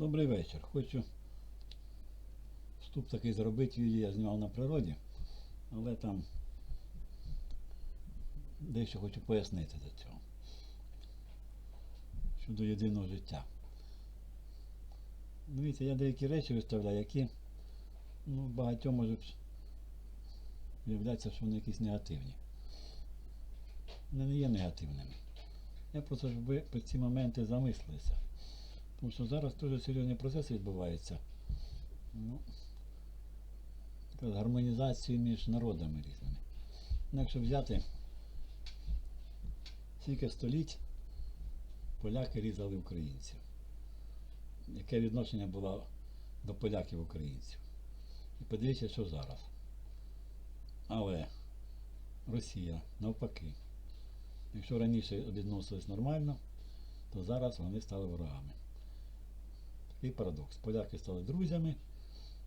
Добрий вечір. Хочу вступ такий зробити, відео я знімав на природі, але там дещо хочу пояснити до цього. Щодо єдиного життя. Дивіться, я деякі речі виставляю, які ну, багатьом можуть виявлятися, що вони якісь негативні. Вони не є негативними. Я просто, щоб ви по ці моменти замислилися. Тому що зараз дуже серйозні процеси відбуваються. Ну, гармонізації між народами різними. Ну, якщо взяти скільки століть поляки різали українців. Яке відношення було до поляків українців? І подивіться, що зараз. Але Росія навпаки. Якщо раніше відносились нормально, то зараз вони стали ворогами. Такий парадокс. Поляки стали друзями,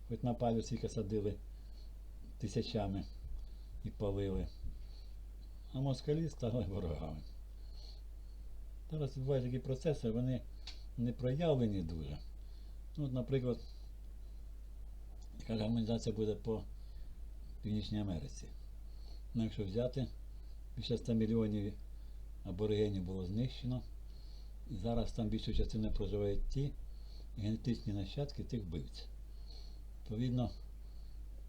хоч на палю скільки садили тисячами і палили. А москалі стали ворогами. Зараз відбуваються такі процеси, вони не проявлені дуже. Ну, от, наприклад, яка гармонізація буде по Північній Америці. Ну, якщо взяти, більше 100 мільйонів аборигенів було знищено. І зараз там більшу частину проживають ті генетичні нащадки тих вбивців. Відповідно,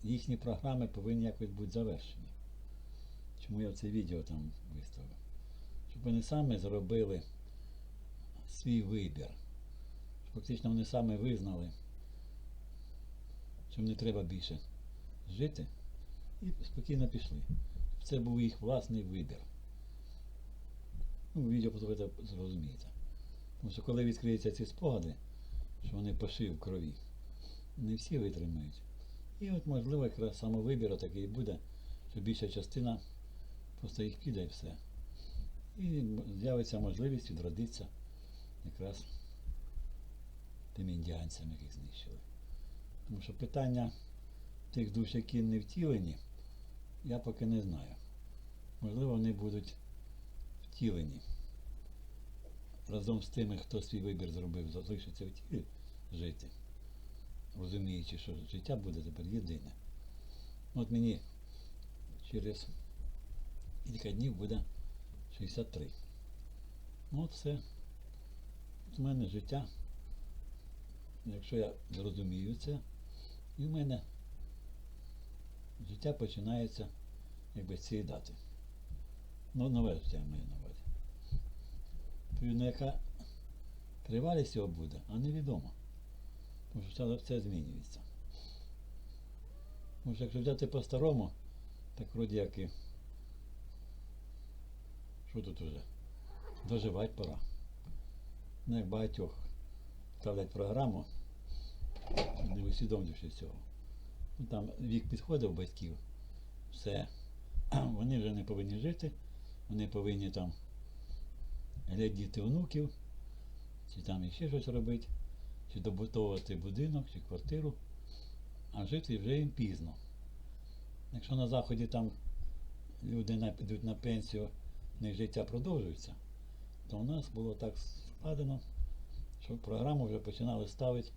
їхні програми повинні якось бути завершені. Чому я це відео там виставив? Щоб вони самі зробили свій вибір. Фактично вони самі визнали, що не треба більше жити, і спокійно пішли. Це був їх власний вибір. Ну, відео ви зрозумієте. Тому що коли відкриються ці спогади, що вони пошив в крові, не всі витримають. І от можливо якраз самовибір такий буде, що більша частина просто їх піде і все. І з'явиться можливість відродитися якраз тим індіанцям, яких знищили. Тому що питання тих душ, які не втілені, я поки не знаю. Можливо, вони будуть втілені. Разом з тими, хто свій вибір зробив, залишиться в тілі жити, розуміючи, що життя буде тепер єдине. От мені через кілька днів буде 63. Ну от все. В мене життя. Якщо я зрозумію це, і в мене життя починається якби з цієї дати. Ну, нове життя я маю на яка тривалість його буде, а невідомо. Тому що все, змінюється. Що якщо взяти по-старому, так вроді як і. Що тут уже? Доживати пора. Ну, як багатьох ставлять програму, не усвідомлюючи цього. Ну, там вік підходив батьків, все. Вони вже не повинні жити, вони повинні там глядіти онуків, чи там іще щось робити, чи добудовувати будинок, чи квартиру, а жити вже їм пізно. Якщо на заході там люди йдуть на пенсію, в них життя продовжується, то у нас було так складено, що програму вже починали ставити,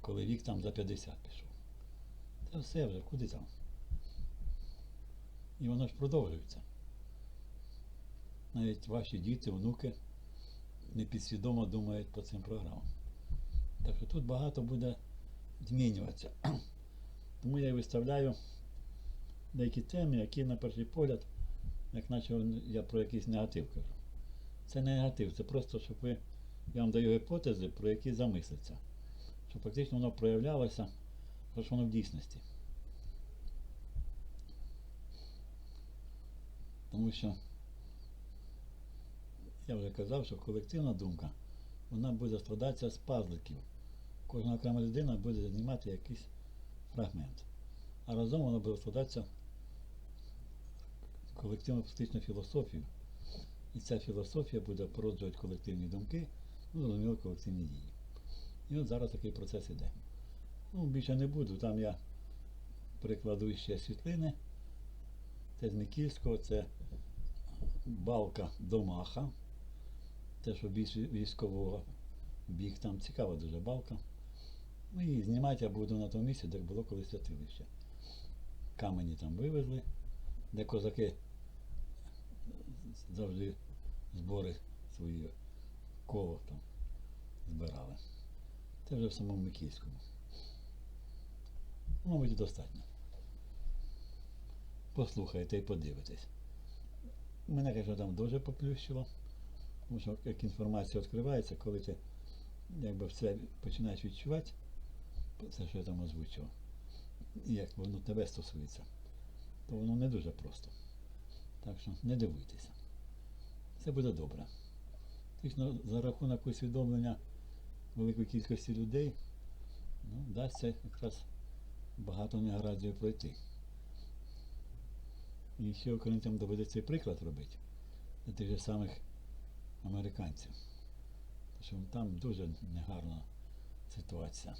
коли вік там за 50 пішов. Це все вже, куди там? І воно ж продовжується. Навіть ваші діти, онуки непідсвідомо думають по цим програмам. Так що тут багато буде змінюватися. Тому я виставляю деякі теми, які на перший погляд, як наче я про якийсь негатив кажу. Це не негатив, це просто, щоб ви, я вам даю гіпотези, про які замислиться. Щоб фактично воно проявлялося, що воно в дійсності. Тому що я вже казав, що колективна думка вона буде складатися з пазликів. Кожна окрема людина буде знімати якийсь фрагмент. А разом воно буде складатися в колективну практичну філософію. І ця філософія буде породжувати колективні думки, ну, зрозуміло, колективні дії. І от зараз такий процес іде. Ну, більше не буду, там я прикладу ще світлини. Це з Микільського, це балка Домаха. Те, що військового бік, там цікава дуже балка. Ну і знімати я буду на тому місці, де було колись святилище. Камені там вивезли, де козаки завжди збори свої коло там збирали. Це вже в самому Микільському. Ну, Мабуть, достатньо. Послухайте і подивитесь. Мене, звісно, там дуже поплющило. Тому що як інформація відкривається, коли ти якби все починаєш відчувати, це, що я там озвучував, і як воно тебе стосується, то воно не дуже просто. Так що не дивуйтеся. Все буде добре. Фактично, за рахунок усвідомлення великої кількості людей, ну, вдасться якраз багато негараздів пройти. І ще українцям доведеться і приклад робити для тих же самих американців. Тому що там дуже негарна ситуація.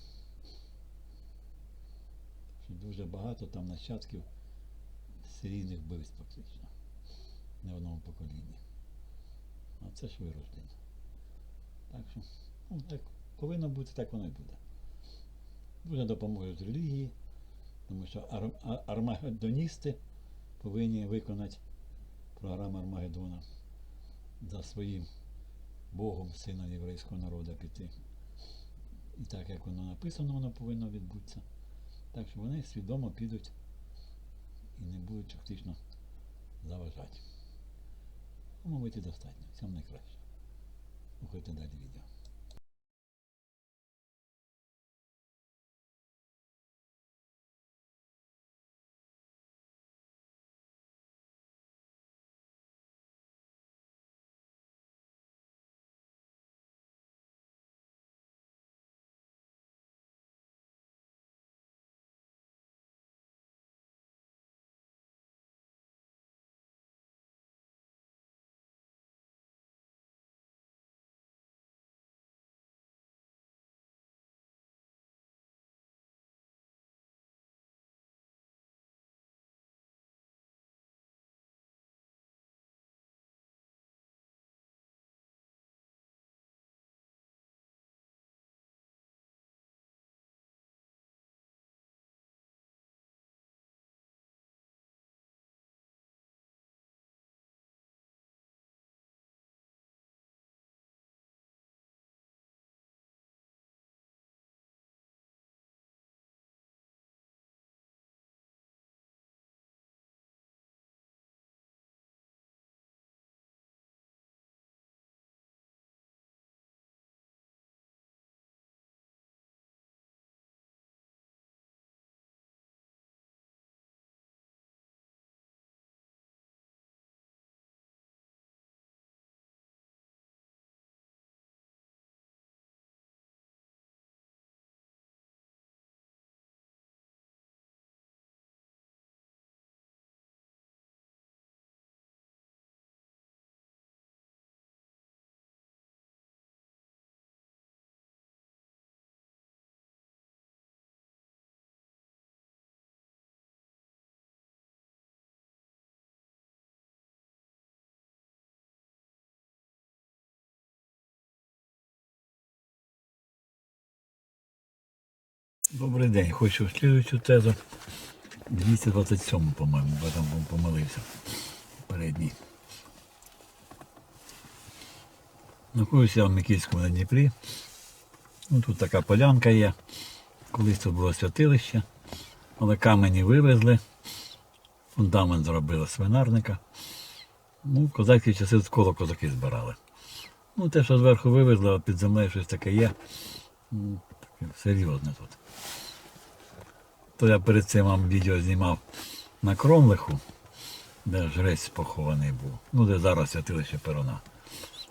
Що дуже багато там нащадків серійних вбивств фактично. Не в одному поколінні. А це ж вирождення. Так що, ну, так повинно бути, так воно і буде. Дуже допоможуть релігії, тому що ар- а- армагеддоністи повинні виконати програму Армагеддона за своїм Богом, сином єврейського народу піти. І так як воно написано, воно повинно відбутися. Так що вони свідомо підуть і не будуть фактично заважати. Мовити достатньо. Всім найкраще. Слухайте далі відео. Добрий день. Хочу слідуючу тезу. 227, по-моєму, бо там помилився. Передній. Знаходжуся в Микільському на Дніпрі. Ну, тут така полянка є. Колись тут було святилище, але камені вивезли. Фундамент зробили свинарника. Ну, козацькі часи тут коло козаки збирали. Ну, те, що зверху вивезли, а під землею щось таке є. Таке серйозне тут. То я перед цим вам відео знімав на Кромлиху, де жрець похований був. Ну, де зараз святилище Перуна.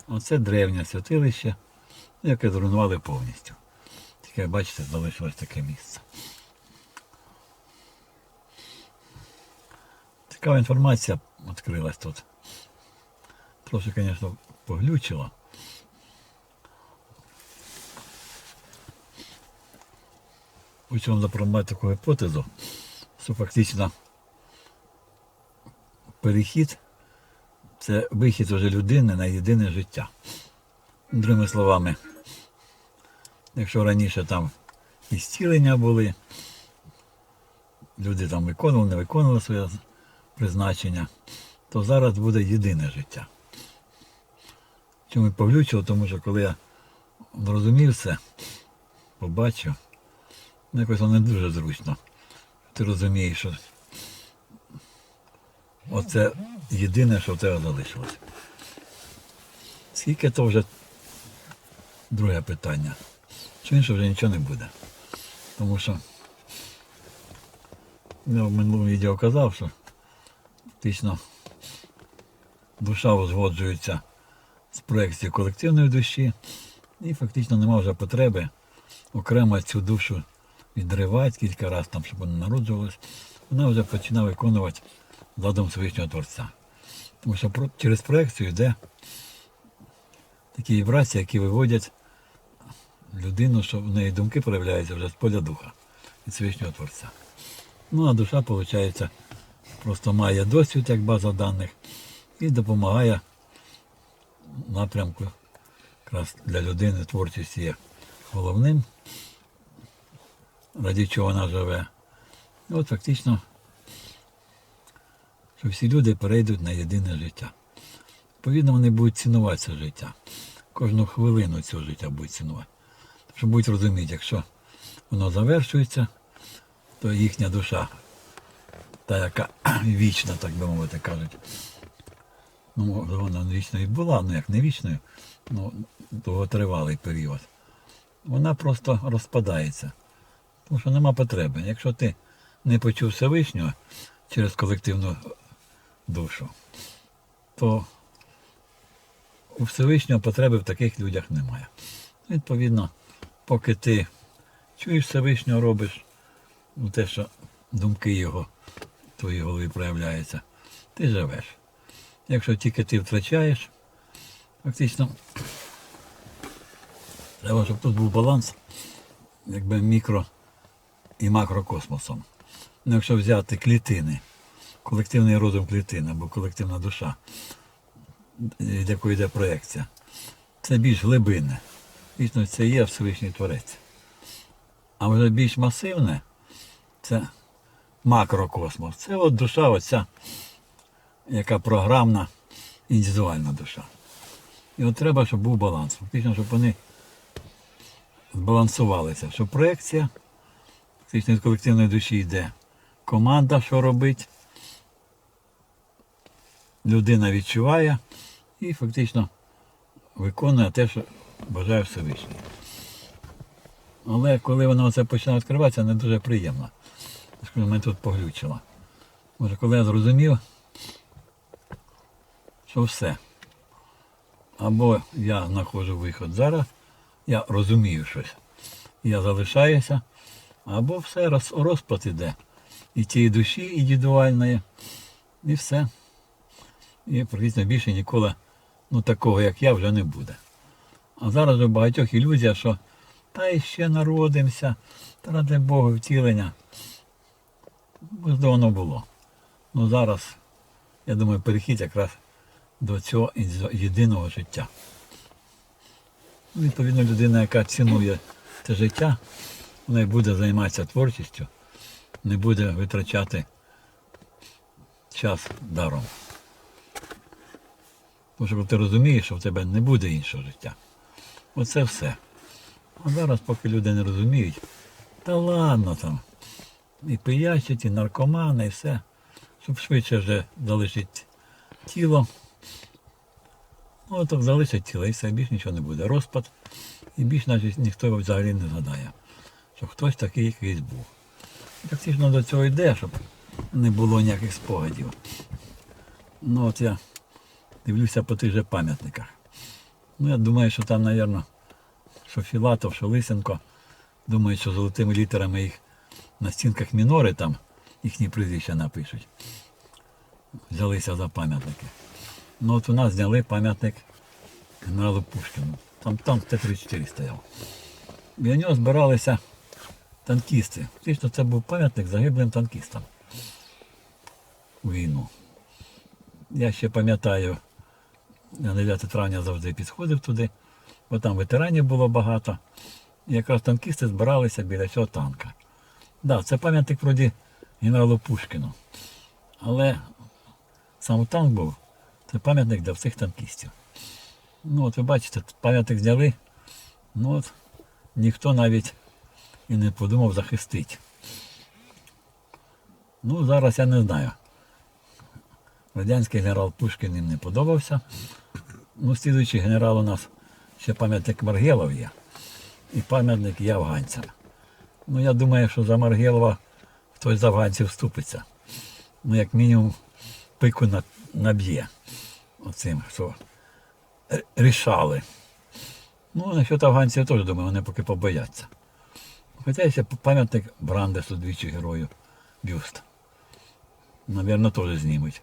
Оце древнє святилище, яке зруйнували повністю. Тільки, бачите, залишилось таке місце. Цікава інформація відкрилась тут. Трохи, звісно, поглючило. Вам запропонувати таку гіпотезу, що фактично перехід це вихід уже людини на єдине життя. Другими словами, якщо раніше там і зцілення були. Люди там виконували, не виконували своє призначення, то зараз буде єдине життя. Чому і тому що коли я зрозумів це, побачив, якось воно не дуже зручно. Ти розумієш, що оце єдине, що в тебе залишилось. Скільки то вже друге питання. Що інше вже нічого не буде. Тому що я в минулому відео казав, що фактично душа узгоджується з проекцією колективної душі, і фактично немає вже потреби окремо цю душу відривати кілька разів, там, щоб вона народжувалась. Вона вже починає виконувати задум Всевишнього Творця. Тому що через проекцію йде такі вібрації, які виводять людину, що в неї думки проявляються вже з поля духа від Всевишнього Творця. Ну а душа, виходить, просто має досвід як база даних і допомагає напрямку якраз для людини творчість є головним, раді чого вона живе. І от фактично, що всі люди перейдуть на єдине життя. Відповідно, вони будуть цінувати це життя. Кожну хвилину цього життя будуть цінувати. Що будуть розуміти, якщо воно завершується, то їхня душа, та яка вічна, так би мовити, кажуть. Ну, вона вічною була, ну як не вічною, ну довготривалий період. Вона просто розпадається. Тому що нема потреби. Якщо ти не почув Всевишнього через колективну душу, то у Всевишнього потреби в таких людях немає. Відповідно, поки ти чуєш Всевишнього, робиш ну, те, що думки його в твоїй голові проявляються, ти живеш. Якщо тільки ти втрачаєш, фактично, треба, щоб тут був баланс, якби мікро і макрокосмосом. Ну, якщо взяти клітини, колективний розум клітин або колективна душа, від якої йде проекція, це більш глибинне. Дійсно, це є Всевишній Творець. А вже більш масивне це макрокосмос. Це от душа, оця, яка програмна, індивідуальна душа. І от треба, щоб був баланс. Фактично, щоб вони збалансувалися, щоб проекція фактично від колективної душі йде. Команда, що робить, людина відчуває і фактично виконує те, що бажає Всевишній. Але коли воно це починає відкриватися, не дуже приємно. Я ж кажу, Мене тут поглючило. Може, коли я зрозумів, що все. Або я знаходжу виход зараз, я розумію щось, я залишаюся, або все роз, розпад іде. І тієї душі індивідуальної, і все. І практично більше ніколи ну, такого, як я, вже не буде. А зараз у багатьох ілюзія, що та іще народимося, та ради Бога втілення. Можливо, воно було. Ну зараз, я думаю, перехід якраз до цього єдиного життя. Відповідно, людина, яка цінує це життя, й буде займатися творчістю, не буде витрачати час даром. Тому що ти розумієш, що в тебе не буде іншого життя. Оце все. А зараз, поки люди не розуміють, та ладно там. І пиячать, і наркомани, і все. Щоб швидше вже залишить тіло. Ну, так залишить тіло і все, більш нічого не буде. Розпад. І більш навіть ніхто взагалі не згадає, що хтось такий якийсь був. І Фактично до цього йде, щоб не було ніяких спогадів. Ну от я дивлюся по тих же пам'ятниках. Ну я думаю, що там, мабуть, що Філатов, що Лисенко, думають, що золотими літерами їх на стінках мінори там їхні прізвища напишуть. Взялися за пам'ятники. Ну от у нас зняли пам'ятник генералу Пушкіну. Там танк Т-34 стояв. Біля нього збиралися танкісти. Фактично це був пам'ятник загиблим танкістам у війну. Я ще пам'ятаю, я 9 травня завжди підходив туди, бо там ветеранів було багато. І якраз танкісти збиралися біля цього танка. Да, це пам'ятник вроді генералу Пушкіну. Але сам танк був, це пам'ятник для всіх танкістів. Ну от ви бачите, пам'ятник зняли. Ну от ніхто навіть і не подумав захистити. Ну, зараз я не знаю. Радянський генерал Пушкін їм не подобався. Ну, слідуючий генерал у нас ще пам'ятник Маргелов є. І пам'ятник є афганцям. Ну, я думаю, що за Маргелова хтось з афганців вступиться. Ну, як мінімум, пику наб'є. Оцим, що рішали. Ну, насчет афганців теж думаю, вони поки побояться. Хоча пам'ятник Брандесу двічі герою бюст. Навірно, теж знімуть.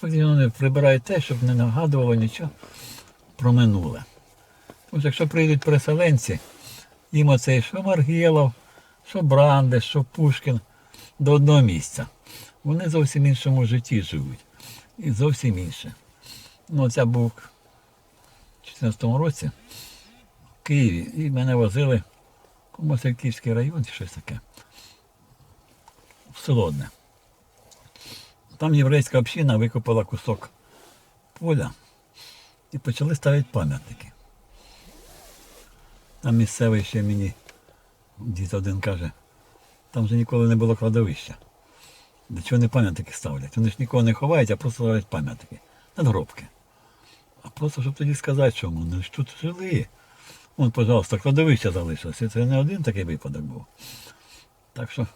Фактично вони прибирають те, щоб не нагадувало нічого про минуле. Тому що якщо прийдуть переселенці, їм оцей що Маргєлов, що Брандес, що Пушкін до одного місця. Вони зовсім іншому житті живуть. І зовсім інше. Ну, оця був у 2014 році в Києві і мене возили в Комосяківський район чи щось таке. В село одне. Там єврейська община викопала кусок поля і почали ставити пам'ятники. Там місцевий ще мені дід один каже, там вже ніколи не було кладовища. До чого не пам'ятники ставлять? Вони ж нікого не ховають, а просто ставлять пам'ятники. Надгробки. А просто, щоб тоді сказати, що вони ж тут жили. Вон, пожалуйста, кладовище залишилось. І це не один такий випадок був. Так що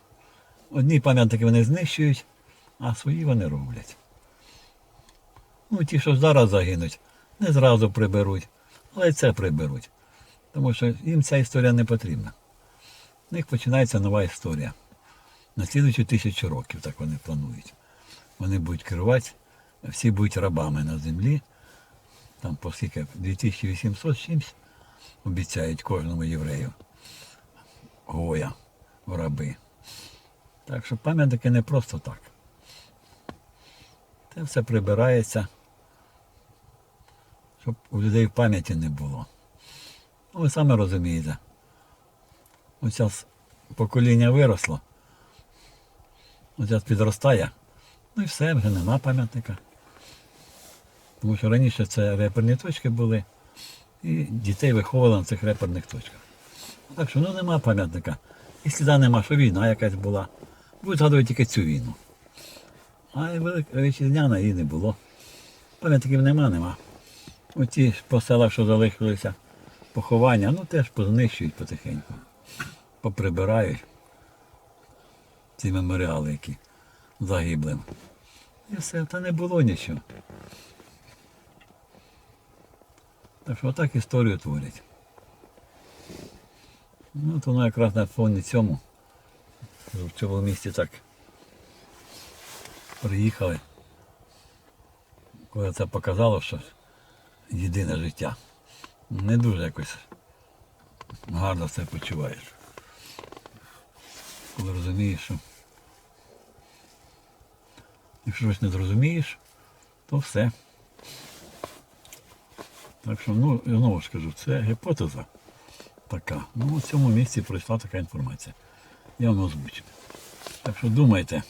одні пам'ятники вони знищують, а свої вони роблять. Ну, ті, що зараз загинуть, не зразу приберуть, але це приберуть. Тому що їм ця історія не потрібна. У них починається нова історія. На слідуючі тисячу років так вони планують. Вони будуть керувати, всі будуть рабами на землі. Там по скільки 2800 чимсь обіцяють кожному єврею. Гоя в. Так що пам'ятники не просто так. Це все прибирається, щоб у людей в пам'яті не було. Ну, ви самі розумієте. Ось зараз покоління виросло. Ось зараз підростає. Ну і все, вже нема пам'ятника. Тому що раніше це реперні точки були, і дітей виховували на цих реперних точках. Так що ну нема пам'ятника. І сліда нема, що війна якась була. Будуть згадувати тільки цю війну. А і велика вітчизняна її не було. Пам'ятників нема, нема. Оті по селах, що залишилися поховання, ну теж познищують потихеньку. Поприбирають ці меморіали, які загиблим. І все, та не було нічого. Так що отак історію творять. Ну, то воно якраз на фоні цьому. В цьому місті так приїхали. Коли це показало, що єдине життя. Не дуже якось гарно це почуваєш. Коли розумієш, що якщо щось не зрозумієш, то все. Так що, ну, я знову ж кажу, це гіпотеза така. Ну, в цьому місці пройшла така інформація. Я вам озвучив. Так що думайте.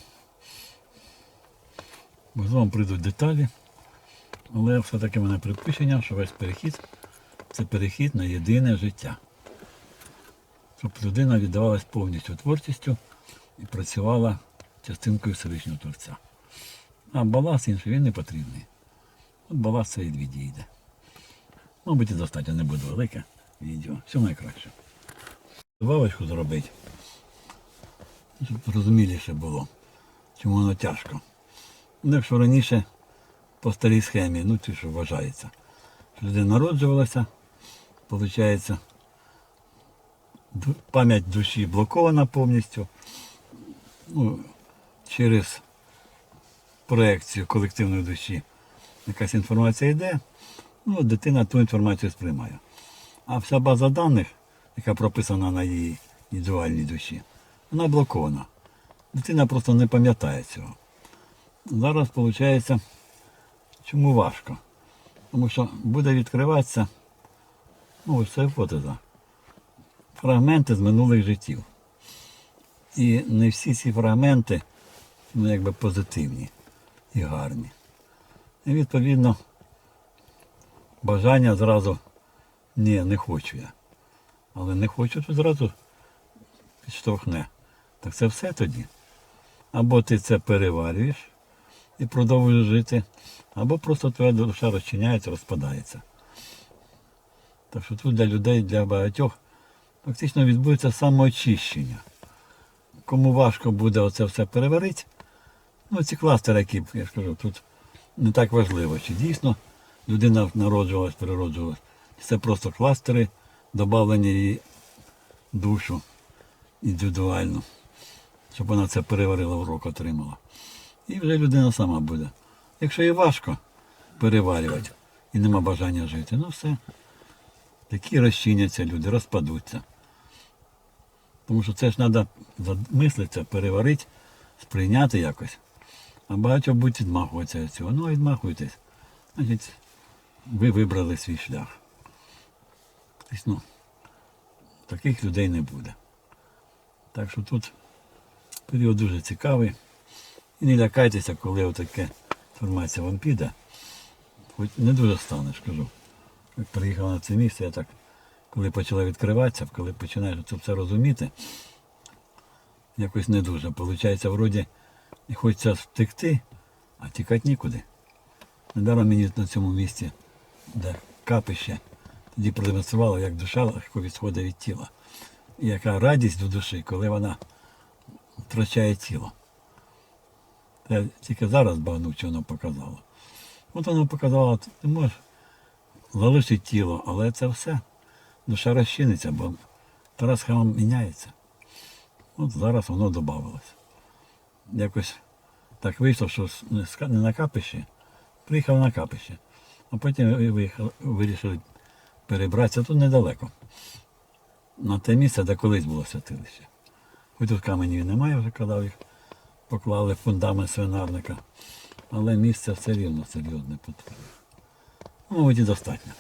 Можливо, прийдуть деталі, але все-таки мене припущення, що весь перехід це перехід на єдине життя. Щоб людина віддавалась повністю творчістю і працювала частинкою Всевишнього Творця. А баласт інший він не потрібний. От баласт це від відійде. Мабуть, і достатньо не буде велике відео. Все найкраще. Добавочку зробити, щоб зрозуміліше було, чому воно тяжко. Ну, якщо раніше по старій схемі, ну це що вважається, що людина народжувалася, виходить, пам'ять душі блокована повністю. Ну, через проекцію колективної душі якась інформація йде, ну, дитина ту інформацію сприймає. А вся база даних, яка прописана на її індивідуальній душі, вона блокована. Дитина просто не пам'ятає цього. Зараз виходить, чому важко? Тому що буде відкриватися, ну ось це гіпотеза. фрагменти з минулих життів. І не всі ці фрагменти ну, якби позитивні і гарні. І відповідно бажання зразу ні, не хочу я. Але не хочу, то зразу підштовхне. Так це все тоді. Або ти це переварюєш і продовжуєш жити, або просто твоя душа розчиняється, розпадається. Так що тут для людей, для багатьох фактично відбудеться самоочищення. Кому важко буде оце все переварити, ну ці кластери, які, я ж кажу, тут не так важливо, чи дійсно людина народжувалась, природжувалась. Це просто кластери, додавлені її душу індивідуальну, щоб вона це переварила, урок отримала. І вже людина сама буде. Якщо їй важко переварювати і нема бажання жити, ну все. Такі розчиняться люди, розпадуться. Тому що це ж треба замислитися, переварити, сприйняти якось. А багато будуть відмахуватися від цього. Ну, відмахуйтесь. Значить, ви вибрали свій шлях. Ну, таких людей не буде. Так що тут період дуже цікавий. І не лякайтеся, коли отаке інформація вам піде. Хоч не дуже станеш, кажу. Як приїхав на це місце, я так, коли почала відкриватися, коли починаєш це все розуміти, якось не дуже. Получається, вроді хочеться втекти, а тікати нікуди. Недаром мені на цьому місці, де капище, тоді продемонструвало, як душа легко відходить від тіла. І яка радість до душі, коли вона втрачає тіло. Я тільки зараз багнув, що воно показало. От воно показало, ти можеш залишити тіло, але це все. Душа розчиниться, бо Тарас храм міняється. От зараз воно додавалось. Якось так вийшло, що не на капище, приїхав на капище, а потім виїхали- вирішили перебратися тут недалеко. На те місце, де колись було святилище. Хоч тут каменів немає, вже казав їх поклали фундамент свинарника. Але місце все рівно серйозне потрібно. Ну, і достатньо.